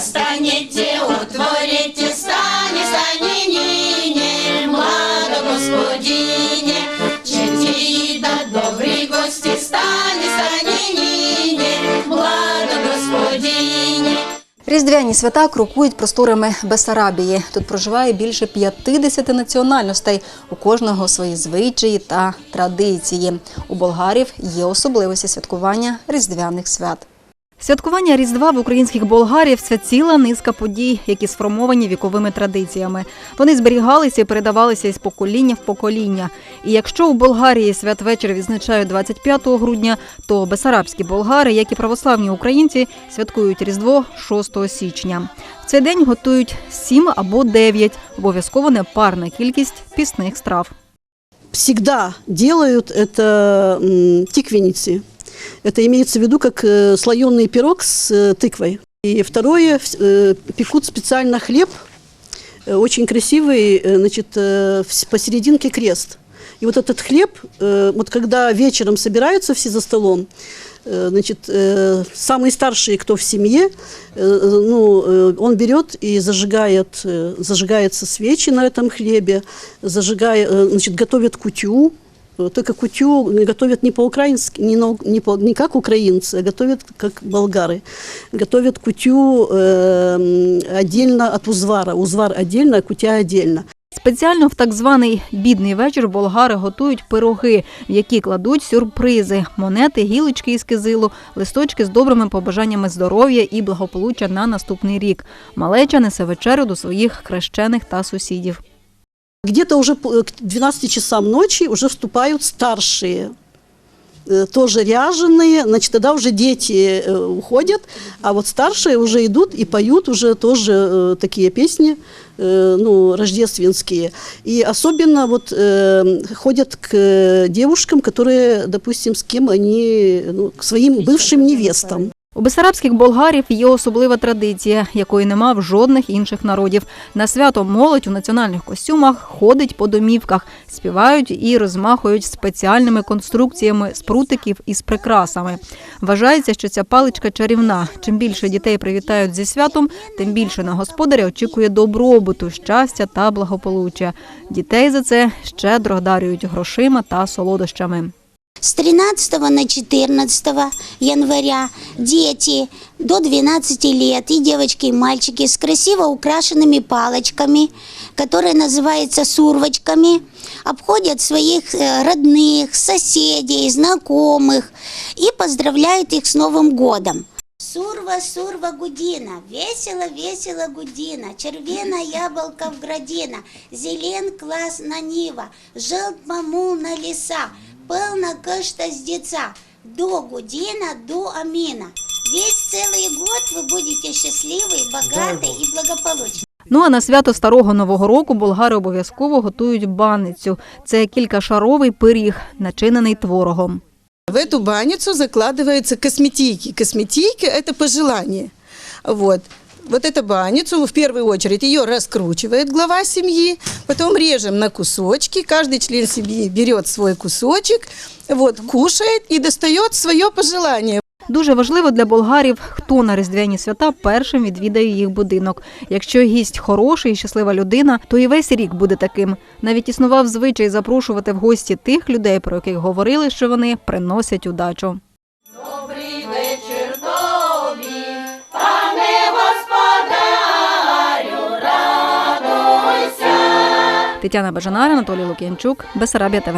станете, утворите, добрі гості, стане, стане младо господине. Різдвяні свята крокують просторами Бесарабії. Тут проживає більше 50 національностей. У кожного свої звичаї та традиції. У болгарів є особливості святкування різдвяних свят. Святкування Різдва в українських болгарів це ціла низка подій, які сформовані віковими традиціями. Вони зберігалися і передавалися із покоління в покоління. І якщо у Болгарії святвечір відзначають 25 грудня, то бесарабські болгари, як і православні українці, святкують Різдво 6 січня. В цей день готують 7 або 9, обов'язково непарна кількість пісних страв. всегда делают это тиквеницы. Это имеется в виду как э, слоеный пирог с э, тыквой. И второе, вс- э, пекут специально хлеб, э, очень красивый, э, значит, э, вс- посерединке крест. И вот этот хлеб, э, вот когда вечером собираются все за столом, э, значит, э, самый старший, кто в семье, э, ну, э, он берет и зажигает, э, зажигаются свечи на этом хлебе, зажигая, э, значит, готовят кутю, Э, только кутю готовят не по-украински, не, на- не, по- не как украинцы, а готовят как болгары. Готовят кутю э, м, отдельно от узвара. Узвар отдельно, а кутя отдельно. Спеціально в так званий бідний вечір болгари готують пироги, в які кладуть сюрпризи: монети, гілочки із кизилу, листочки з добрими побажаннями здоров'я і благополуччя на наступний рік. Малеча несе вечерю до своїх хрещених та сусідів. Где-то уже по- к 12 часам ночи уже вступают старшие, э, тоже ряженые, значит, тогда уже дети э, уходят, а вот старшие уже идут и поют уже тоже э, такие песни, э, ну, рождественские. И особенно вот э, ходят к э, девушкам, которые, допустим, с кем они, ну, к своим бывшим невестам. У бесарабських болгарів є особлива традиція, якої нема в жодних інших народів. На свято молодь у національних костюмах ходить по домівках, співають і розмахують спеціальними конструкціями з прутиків із прикрасами. Вважається, що ця паличка чарівна. Чим більше дітей привітають зі святом, тим більше на господаря очікує добробуту, щастя та благополуччя. Дітей за це щедро одарюють грошима та солодощами. С 13 на 14 января дети до 12 лет, и девочки, и мальчики, с красиво украшенными палочками, которые называются сурвочками, обходят своих э, родных, соседей, знакомых и поздравляют их с Новым годом. Сурва, сурва, гудина, весело, весело, гудина, червена яблока в градина, зелен клас на нива, желт мамул на леса, пълна къща с деца, до гудина, до амина. Весь целый год вы будете счастливы, богаты и благополучны. Ну а на свято старого нового року болгари обов'язково готують баницю. Це кількашаровий пиріг, начинений творогом. В эту баницу закладываются косметики. Косметики – это пожелание. Вот. Вот эту баницу, в первую очередь, ее раскручивает глава семьи, потом режем на кусочки, каждый член семьи берет свой кусочек, вот, кушает и достает свое пожелание. Дуже важливо для болгарів, хто на різдвяні свята першим відвідає їх будинок. Якщо гість хороший і щаслива людина, то і весь рік буде таким. Навіть існував звичай запрошувати в гості тих людей, про яких говорили, що вони приносять удачу. Тетяна Бажанар, Анатолій Лук'янчук, Бесарабія ТВ.